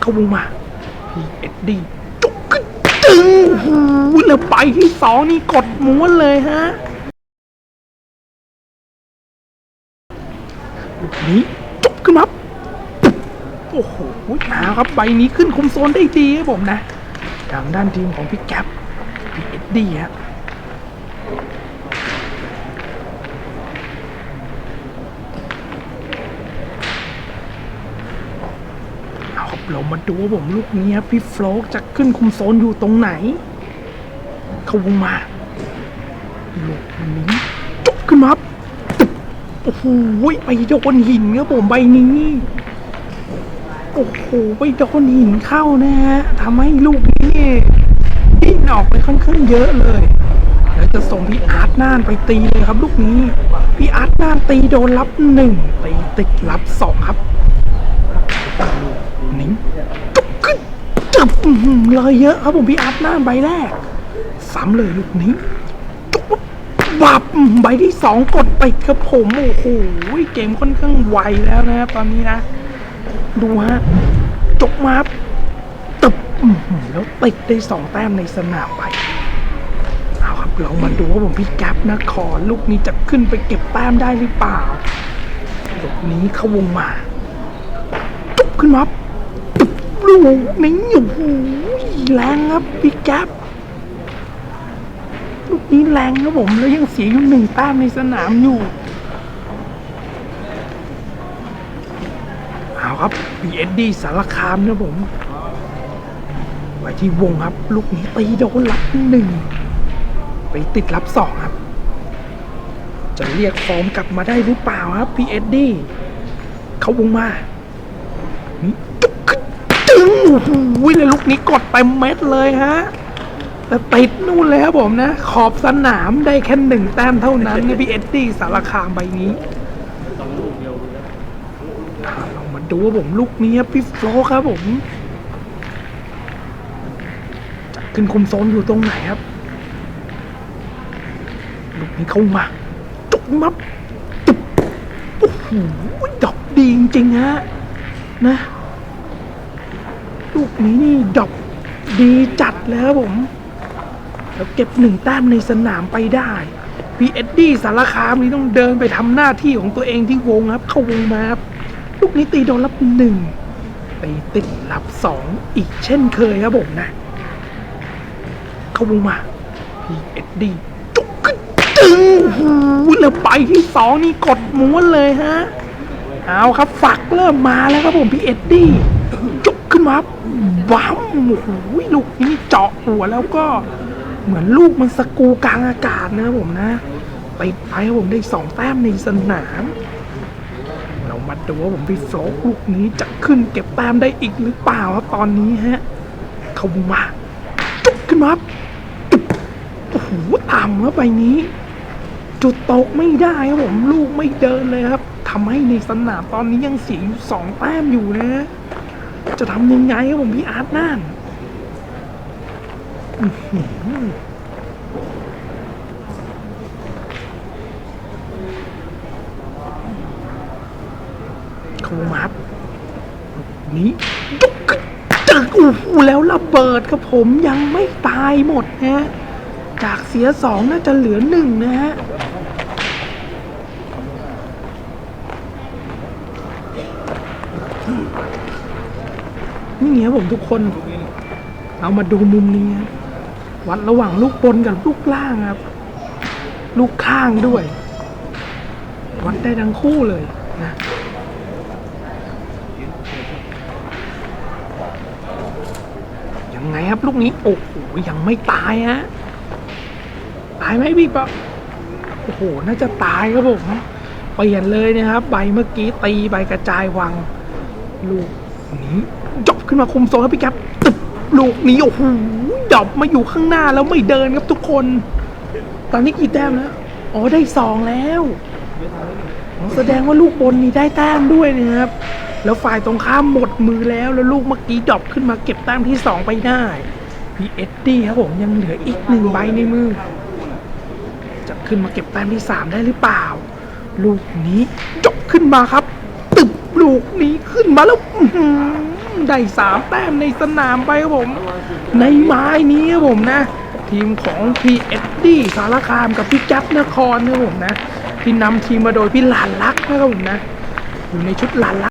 เข้าวงมาพี่เอ็ดดี้จุกขึ้นตึงโอ้โหแล้วไปที่สองนี่กดม้วนเลยฮะลูกนี้จุกขึ้นมาปึ๊บโอ้โหมาครับใบนี้ขึ้นคุมโซนได้ดีครับผมนะ ทางด้านทีมของพี่แก๊ปพี่เอ็ดดี้ฮะ เรามาดูว่าผมลูกนี้ครับพี่โฟลกจะขึ้นคุมโซนอยู่ตรงไหน เขาวงมาลูกนี้จบขึ้นมาตึบโอ้โหไปโดนหินครับผมใบนี้โอ้โหไปโดนหินเข้านะฮะทำให้ลูกนี้ดิ้นออกไปค่อนข้างเยอะเลยแล้วจะส่งพี่อาร์ตน่านไปตีเลยครับ ลูกนี้พี่อาร์ตน่านตีโดนรับหนึ่งตีติดรับสองครับ จุกขึ้นจับอื้อหือเลยเยอะครับผมพี่อาร์ตหน้าใบแรกซ้ำเลยลูกนี้จุกบับใบที่สองกดไปครับผมโอ้โหเกมค่อนข้างไวแล้วนะครับตอนนี้นะ ดูฮะจกมับตึบแล้วติดได้สองแต้มในสนามไปเอาครับเรามาดูว่าผมพี่แก๊ปนะขอลูกนี้จะขึ้นไปเก็บแต้มได้หรือเปล่าลูกนี้เข้าวงมาจุบขึ้นมาตึบ ลูกนี้โอ้โหแรงครับพี่แก๊ปลูกนี้แรงครับผมแล้วยังเสียอยู่หนึ่งแต้มในสนามอยู่เอาครับพีเอ็ดดี้สารคามนะผมไปที่วงครับ ลูกนี้ตีโดนรับหนึ่งไปติดรับสองครับ จะเรียกฟอร์มกลับมาได้หรือเปล่าครับพีเอ็ดดี้เขาวงมานี่ โอ้โหแล้วลูกนี้กดเต็มเม็ดเลยฮะ แต่ติดนู่นเลยครับผมนะ ขอบสนามได้แค่หนึ่งแต้มเท่านั้นนะพี่เอ็ดดี้สารคามใบนี้อ่าเรามาดูว่าผมลูกนี้ครับพี่โฟลครับผมจะขึ้นคุมโซนอยู่ตรงไหนครับ ลูกนี้เข้ามา จุกมับจุกโอ้โหดอกดีจริงๆฮะนะ ลูกนี้นี่ดอกดีจัดแล้วผม แล้วเก็บหนึ่งแต้มในสนามไปได้พีเอ็ดดี้สารคามนี่ต้องเดินไปทำหน้าที่ของตัวเองที่วงครับ เข้าวงมาครับลูกนี้ตีโดนรับหนึ่งไปติดรับสองอีกเช่นเคยครับผมนะ เข้าวงมาพีเอ็ดดี้จุกขึ้นจึงโอ้โหแล้วไปที่สองนี่กดม้วนเลยฮะ เอาครับฝักเริ่มมาแล้วครับผมพีเอ็ดดี้ ขึ้นมาว้าวโอ้โหลูกนี้เจาะหัวแล้วก็เหมือนลูกมันสกูกลางอากาศนะผมนะไปไปผมได้สองแต้มในสนาม เรามาดูว่าผมพี่โฟลกลูกนี้จะขึ้นเก็บแต้มได้อีกหรือเปล่าครับตอนนี้ฮะเขามาจุกขึ้นมาจุกโอ้โหต่ำครับใบนี้ จุดตกไม่ได้ครับผมลูกไม่เดินเลยครับทำให้ในสนามตอนนี้ยังเสียอยู่สองแต้มอยู่นะ จะทำยังไงครับผมพี่อาร์ตน่านเขามาบนี้ยกขึ้นจึกโอ้โหแล้วระเบิดครับผมยังไม่ตายหมดนะจากเสียสองน่าจะเหลือหนึ่งนะฮะ นี่ครับผมทุกคน เอามาดูมุมนี้ครับวัดระหว่างลูกบนกับลูกล่างครับ ลูกข้างด้วย วัดได้ทั้งคู่เลยนะยังไงครับลูกนี้ โอ้โหยังไม่ตายฮะตายไหมพี่ปะโอ้โหน่าจะตายครับผมเปลี่ยนเลยนะครับ ใบเมื่อกี้ตีใบกระจายวัง ลูกนี้ ขึ้นมาคุมโซนครับพี่แก๊ปตึบลูกนี้โอ้โหดอบมาอยู่ข้างหน้าแล้วไม่เดินครับทุกคน ตอนนี้กี่แต้มแล้วอ๋อได้สองแล้วแสดงว่าลูกบนนี่ได้แต้มด้วยนะครับ แล้วฝ่ายตรงข้ามหมดมือแล้วแล้วลูกเมื่อกี้ดอปขึ้นมาเก็บแต้มที่สองไปได้พีเอ็ดดี้ครับผมยังเหลืออีกหนึ่งใบในมือจะขึ้นมาเก็บแต้มที่สามได้หรือเปล่า ลูกนี้จบขึ้นมาครับตึบลูกนี้ขึ้นมาแล้ว ได้สามแต้มในสนามไปครับผม ในไม้นี้ครับผมนะ ทีมของพีเอ็ดดี้สารคามกับพี่แจ๊บนครนะครับผมนะที่นำทีมมาโดยพี่หลานลักษ์นะครับผมนะ อยู่ในชุดหลานลัก